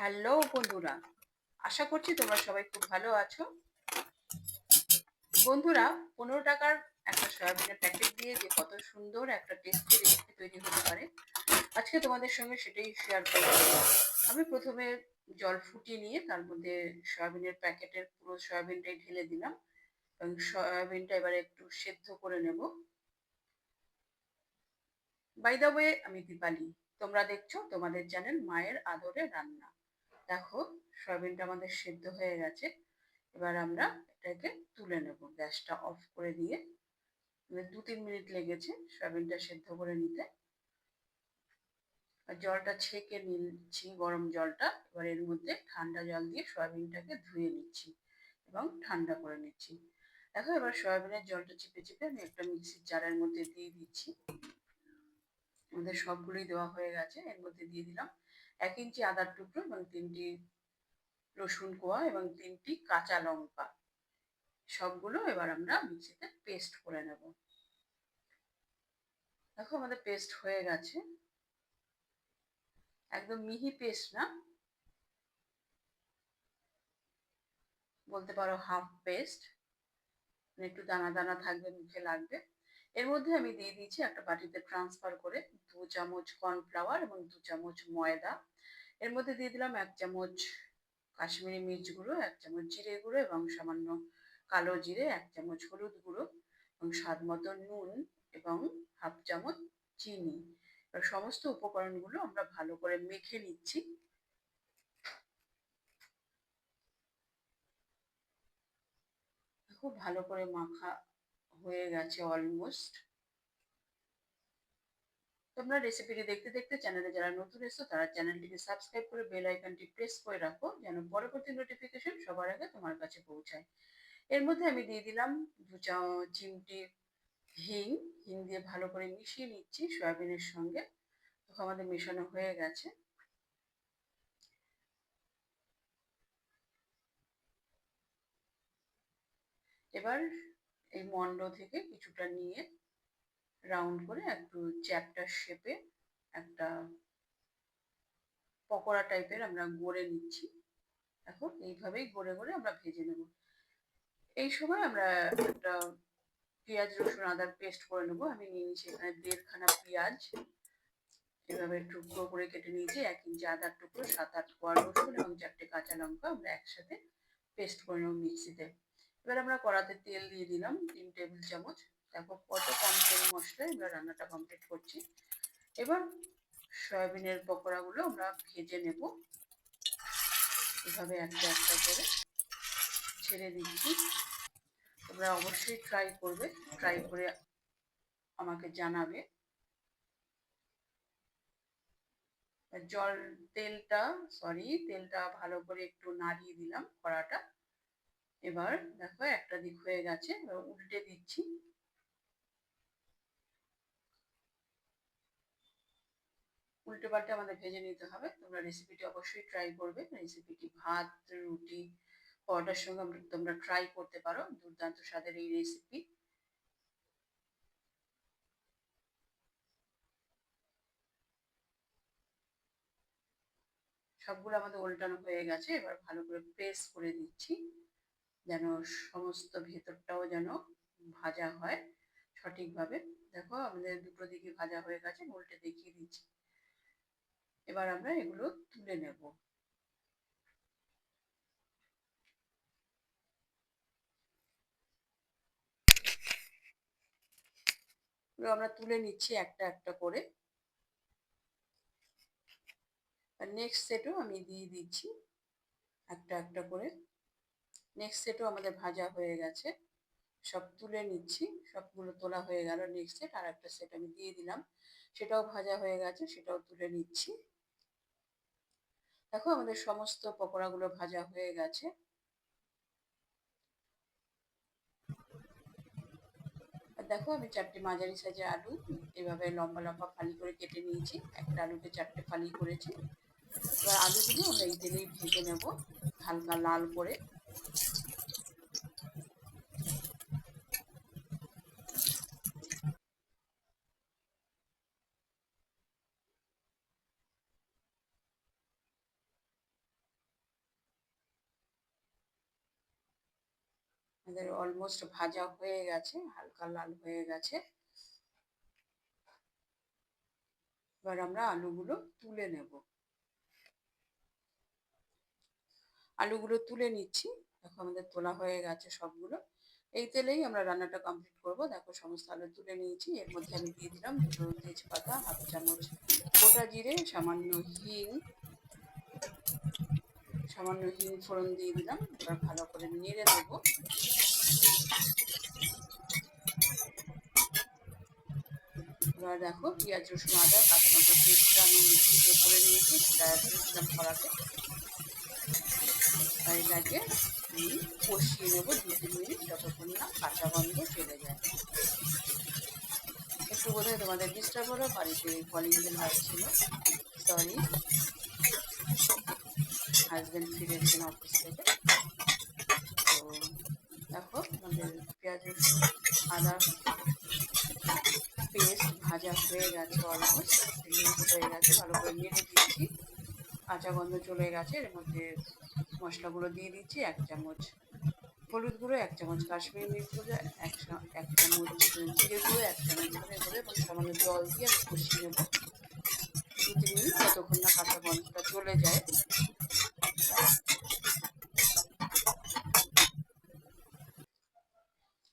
Hello বন্ধুরা। আশা করছি তোমরা সবাই খুব ভালো আছো। বন্ধুরা, পনেরো টাকার একটা সয়াবিনের প্যাকেট দিয়ে যে কত সুন্দর একটা টেস্টি রেসিপি তৈরি হতে পারে, আজকে তোমাদের সঙ্গে সেটাই শেয়ার করব। আমি প্রথমে জল ফুটিয়ে নিয়ে তার মধ্যে সয়াবিনের প্যাকেটের পুরো সয়াবিনটাই ঢেলে দিলাম এবং সয়াবিনটা এবারে একটু সেদ্ধ করে নেব। বাই ওয়ে আমি দীপালি। তোমরা দেখছ তোমাদের চ্যানেল মায়ের আদরে রান্না। দেখো, সয়াবিনটা আমাদের সেদ্ধ হয়ে গেছে। এবার আমরা এটাকে তুলে নেব, গ্যাসটা অফ করে দিয়ে। দু তিন মিনিট লেগেছে সয়াবিনটা সেদ্ধ করে নিতে। জলটা ছেঁকে নিচ্ছি, গরম জলটা। এবার এর মধ্যে ঠান্ডা জল দিয়ে সয়াবিনটাকে ধুয়ে নিচ্ছি এবং ঠান্ডা করে নিচ্ছি। দেখো, এবার সয়াবিনের জলটা চিপে চিপে আমি একটা মিক্সির জারের মধ্যে দিয়ে দিচ্ছি। আমাদের সবগুলোই দেওয়া হয়ে গেছে। এর মধ্যে দিয়ে দিলাম এক ইঞ্চি আদার টুকরো এবং তিনটি রসুন কোয়া এবং তিনটি কাঁচা লঙ্কা। সবগুলো এবার আমরা মিক্সিতে পেস্ট করে নেব। দেখো আমাদের পেস্ট হয়ে গেছে। একদম মিহি পেস্ট না। বলতে পারো হাফ পেস্ট। মানে একটু দানা দানা থাকবে, মুখে লাগবে। এর মধ্যে আমি দিয়ে দিয়েছি একটা বাটিতে ট্রান্সফার করে দু চামচ কর্নফ্লাওয়ার এবং দু চামচ ময়দা। এর মধ্যে দিয়ে দিলাম এক চামচ কাশ্মীরি মির্চ গুঁড়ো, এক চামচ জিরে গুঁড়ো এবং সামান্য কালো জিরে, এক চামচ হলুদ গুঁড়ো এবং স্বাদ মতো নুন এবং হাফ চামচ চিনি। এবার সমস্ত উপকরণগুলো আমরা ভালো করে মেখে নিচ্ছি। খুব ভালো করে মাখা হয়ে গেছে অলমোস্ট তোমরা রেসিপিটি দেখতে দেখতে চ্যানেলে যারা নতুন এসছো, তারা চ্যানেলটিকে সাবস্ক্রাইব করে বেল আইকনটি প্রেস করে রাখো, যেন পরবর্তী নোটিফিকেশন সবার আগে তোমার কাছে পৌঁছায়। এর মধ্যে আমি দিয়ে দিলাম দু চিমটি, হিং। হিং দিয়ে ভালো করে মিশিয়ে নিচ্ছি সয়াবিনের সঙ্গে। তখন আমাদের মেশানো হয়ে গেছে। এবার এই মন্ড থেকে কিছুটা নিয়ে রাউন্ড করে একটু চ্যাপটার শেপে একটা পকোড়া টাইপের আমরা গড়ে নিচ্ছি। এখন এইভাবেই গড়ে গড়ে আমরা ভেজে নেব। এই সময় আমরা একটা পেঁয়াজ, রসুন, আদার পেস্ট করে নেব। আমি নিয়ে নিচ্ছি এখানে দেড়খানা পেঁয়াজ। এভাবে টুকরো করে কেটে নিয়েছি। এক ইঞ্চি আদার টুকরো, সাত আট কোয়া রসুন এবং চারটে কাঁচা লঙ্কা আমরা একসাথে পেস্ট করে নেব মিক্সিতে। এবার আমরা কড়াতে তেল দিয়ে দিলাম তিন টেবিল চামচ। দেখো কত কম তেল মশলায় আমরা রান্নাটা কমপ্লিট করছি। এবার সয়াবিনের পকোড়াগুলো আমরা ভেজে নেব। এভাবে একটা একটা করে ছেড়ে দিচ্ছি। তোমরা অবশ্যই ট্রাই করবে ট্রাই করে আমাকে জানাবে। জল, তেলটা সরি তেলটা ভালো করে একটু নাড়িয়ে দিলাম কড়াটা। এবার দেখো একটা দিক হয়ে গেছে, এবার উল্টে দিচ্ছি। উল্টে পাল্টে আমাদের ভেজে নিতে হবে, তোমরা রেসিপিটি অবশ্যই ট্রাই করবে। রেসিপিটি ভাত, রুটি, পরোটার সঙ্গে তোমরা ট্রাই করতে পারো, দুর্দান্ত স্বাদের এই রেসিপি সবগুলো আমাদের উল্টানো হয়ে গেছে, এবার ভালো করে প্রেস করে দিচ্ছি। যেন সমস্ত ভেতরটাও যেন ভাজা হয় সঠিকভাবে। দেখো আমাদের দুটো দিকে ভাজা হয়ে গেছে উল্টে দেখিয়ে দিচ্ছি। এবার আমরা এগুলো তুলে নেব। আমরা তুলে নিচ্ছি একটা একটা করে। আর নেক্সট সেটও আমি দিয়ে দিচ্ছি একটা একটা করে। নেক্সট সেটও আমাদের ভাজা হয়ে গেছে। সব তুলে নিচ্ছি, সবগুলো তোলা হয়ে গেল নেক্সট সেট আর একটা সেট আমি দিয়ে দিলাম। সেটাও ভাজা হয়ে গেছে, সেটাও তুলে নিচ্ছি। দেখো আমাদের সমস্ত পকোড়াগুলো ভাজা হয়ে গেছে। দেখো আমি চারটে মাঝারি সাইজের আলু, এভাবে লম্বা লম্বা ফালি করে কেটে নিয়েছি। একটা আলুতে চারটে ফালি করেছি। এবার আলুগুলো আমরা এই তেলেই ভেজে নেব, হালকা লাল করে। আমাদের অলমোস্ট ভাজা হয়ে গেছে, হালকা লাল হয়ে গেছে। এবার আমরা আলুগুলো তুলে নেব। আলুগুলো তুলে নিচ্ছি। দেখো আমাদের তোলা হয়ে গেছে সবগুলো। এই তেলেই আমরা রান্নাটা কমপ্লিট করব। দেখো সমস্ত আলু তুলে নিয়েছি। এর মধ্যে আমি দিয়ে দিলাম দুটো তেজপাতা, হাফ চামচ গোটা জিরে, সামান্য হিং। সামান্য হিং ফোড়ন দিয়ে দিলাম। এবার ভালো করে নেড়ে দেবো এবার দেখো পেঁয়াজ, রসুন, আদা, কাঁচা লঙ্কা পেস্টটা আমি মিক্সিতে করে নিয়েছি, সেটা দিয়েছিলাম কড়াতে এটাকে আমি কষিয়ে নেব দু, তিন মিনিট, যতক্ষণ না কাঁচা গন্ধ চলে যায়। একটু বোধহয় তোমাদের ডিস্টার্ব হলো, বাড়িতে কলিং বেল বাজছিল। সরি হাজব্যান্ড ফিরেছেন অফিস থেকে। তো দেখো, আমাদের পেঁয়াজ আদা ভাজা হয়ে গেছে অলমোস্ট হয়ে গেছে, ভালো করে নেড়ে দিচ্ছি কাঁচা গন্ধ চলে গেছে, এর মধ্যে মশলাগুলো দিয়ে দিচ্ছি, এক চামচ হলুদ গুঁড়ো, এক চামচ কাশ্মীরি মির্চ গুঁড়ো, এক এক চামচ জিরে গুঁড়ো, এক চামচ ধনে গুঁড়ো এবং সামান্য জল দিয়ে আমি কষিয়ে নেব। দু তিন মিনিট যতক্ষণ না কাঁচা গন্ধটা চলে যায়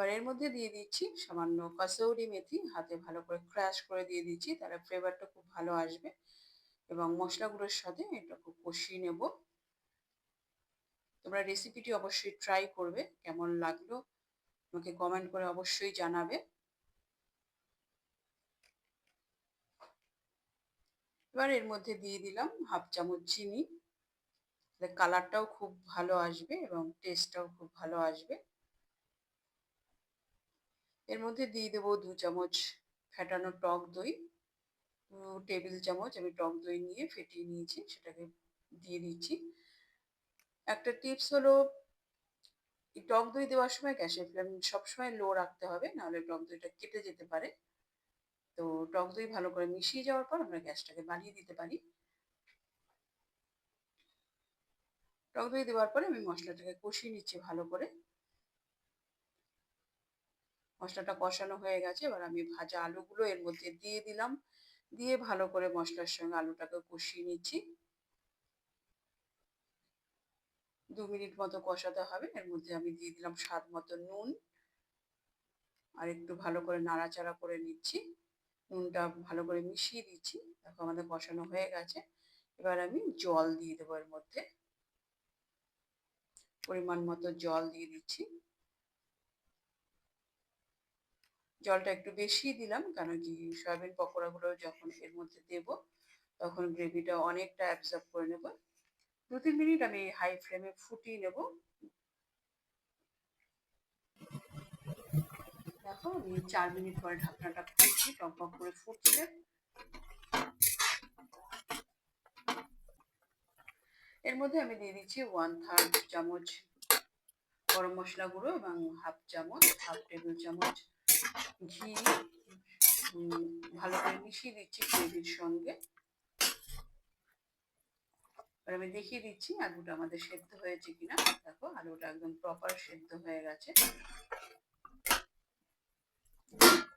এবার এর মধ্যে দিয়ে দিচ্ছি সামান্য কাসৌরি মেথি। হাতে ভালো করে ক্র্যাশ করে দিয়ে দিচ্ছি, তাহলে ফ্লেভারটা খুব ভালো আসবে। এবং মশলাগুলোর সাথে এটা খুব কষিয়ে নেব। তোমরা রেসিপিটি অবশ্যই ট্রাই করবে, কেমন লাগল আমাকে কমেন্ট করে অবশ্যই জানাবে। এবার এর মধ্যে দিয়ে দিলাম হাফ চামচ চিনি। কালারটাও খুব ভালো আসবে এবং টেস্টটাও খুব ভালো আসবে। এর মধ্যে দিয়ে দেবো দু চামচ ফেটানো টক দই টেবিল চামচ আমি টক দই নিয়ে ফেটিয়ে নিয়েছি, সেটাকে দিয়ে দিচ্ছি। একটা টিপস হলো টক দই দেওয়ার সময় গ্যাসের ফ্লেম সবসময় লো রাখতে হবে, নাহলে টক দইটা কেটে যেতে পারে। তো টক দই ভালো করে মিশিয়ে যাওয়ার পর আমরা গ্যাসটাকে বাড়িয়ে দিতে পারি। টক দই দেওয়ার পরে আমি মশলাটাকে কষিয়ে নিচ্ছি ভালো করে। মশলাটা কষানো হয়ে গেছে। এবার আমি ভাজা আলুগুলো এর মধ্যে দিয়ে দিলাম। দিয়ে ভালো করে মশলার সঙ্গে আলুটাকে কষিয়ে নিচ্ছি। দু মিনিট মতো কষাতে হবে। এর মধ্যে আমি দিয়ে দিলাম স্বাদ মতো নুন। আর একটু ভালো করে নাড়াচাড়া করে নিচ্ছি। নুনটা ভালো করে মিশিয়ে দিচ্ছি। দেখো আমাদের কষানো হয়ে গেছে। এবার আমি জল দিয়ে দেবো এর মধ্যে। পরিমাণ মতো জল দিয়ে দিচ্ছি। জলটা একটু বেশি দিলাম, কারণ কি সয়াবিন পকোড়াগুলো যখন এর মধ্যে দেব, তখন গ্রেভিটা অনেকটা অ্যাবজর্ব করে নেব। দু তিন মিনিট আমি হাই ফ্লেমে ফুটিয়ে নেব। দেখো, আমি চার মিনিট পরে ঢাকনাটা খুলছি, টক করে ফুটছে। এর মধ্যে আমি দিয়ে দিচ্ছি ওয়ান থার্ড চামচ গরম মশলা গুঁড়ো এবং হাফ চামচ হাফ টেবিল চামচ ঘি ভালো করে মিশিয়ে দিচ্ছি গ্রেভির সঙ্গে। আমি দেখিয়ে দিচ্ছি আলুটা আমাদের সেদ্ধ হয়েছে কিনা। দেখো, আলুটা একদম প্রপার সেদ্ধ হয়ে গেছে।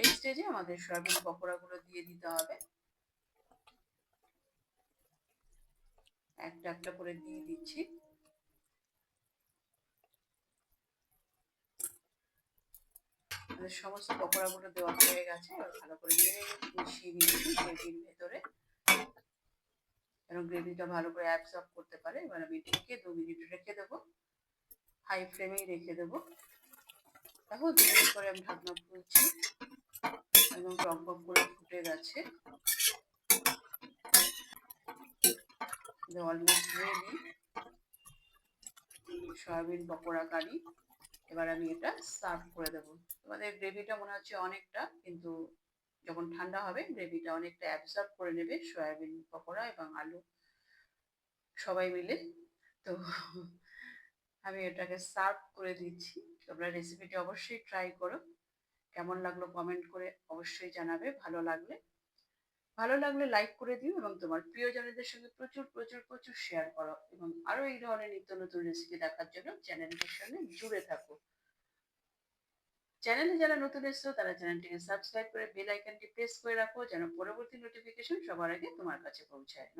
এই স্টেজে আমাদের সয়াবিন পকোড়াগুলো দিয়ে দিতে হবে। একটা একটা করে দিয়ে দিচ্ছি। আমাদের সমস্ত পকোড়াগুলো দেওয়া হয়ে গেছে। ভালো করে নিয়ে মিশিয়ে নিয়েছি গ্রেভির ভেতরে। এবং গ্রেভিটা ভালো করে অ্যাবসর্ব করতে পারে। এবার আমি ঢেকে দু মিনিট রেখে দেবো। হাই ফ্লেমেই রেখে দেবো। দেখো, দু মিনিট পরে আমি ঢাকনা খুলছি। এবং টক টক করে ফুটে গেছে। Almost ready soybean pakora curry. এবার আমি এটা সার্ভ করে দেবো। তোমাদের গ্রেভিটা মনে হচ্ছে অনেকটা, কিন্তু যখন ঠান্ডা হবে গ্রেভিটা অনেকটা অ্যাবজর্ব করে নেবে, সয়াবিন, পকোড়া এবং আলু, সবাই মিলে। তো আমি এটাকে সার্ভ করে দিচ্ছি। তোমরা রেসিপিটি অবশ্যই ট্রাই করো। কেমন লাগল কমেন্ট করে অবশ্যই জানাবে, ভালো লাগলে। ভালো লাগলে লাইক করে দিও এবং তোমার প্রিয়জনদের সঙ্গে প্রচুর প্রচুর প্রচুর শেয়ার করো এবং আরও এই ধরনের নিত্য নতুন রেসিপি দেখার জন্য চ্যানেলটির সঙ্গে জুড়ে থাকো। চ্যানেলে যারা নতুন এসছো, তারা চ্যানেলটিকে সাবস্ক্রাইব করে বেল আইকনটি প্রেস করে রাখো যেন পরবর্তী নোটিফিকেশন সবার আগে তোমার কাছে পৌঁছায়।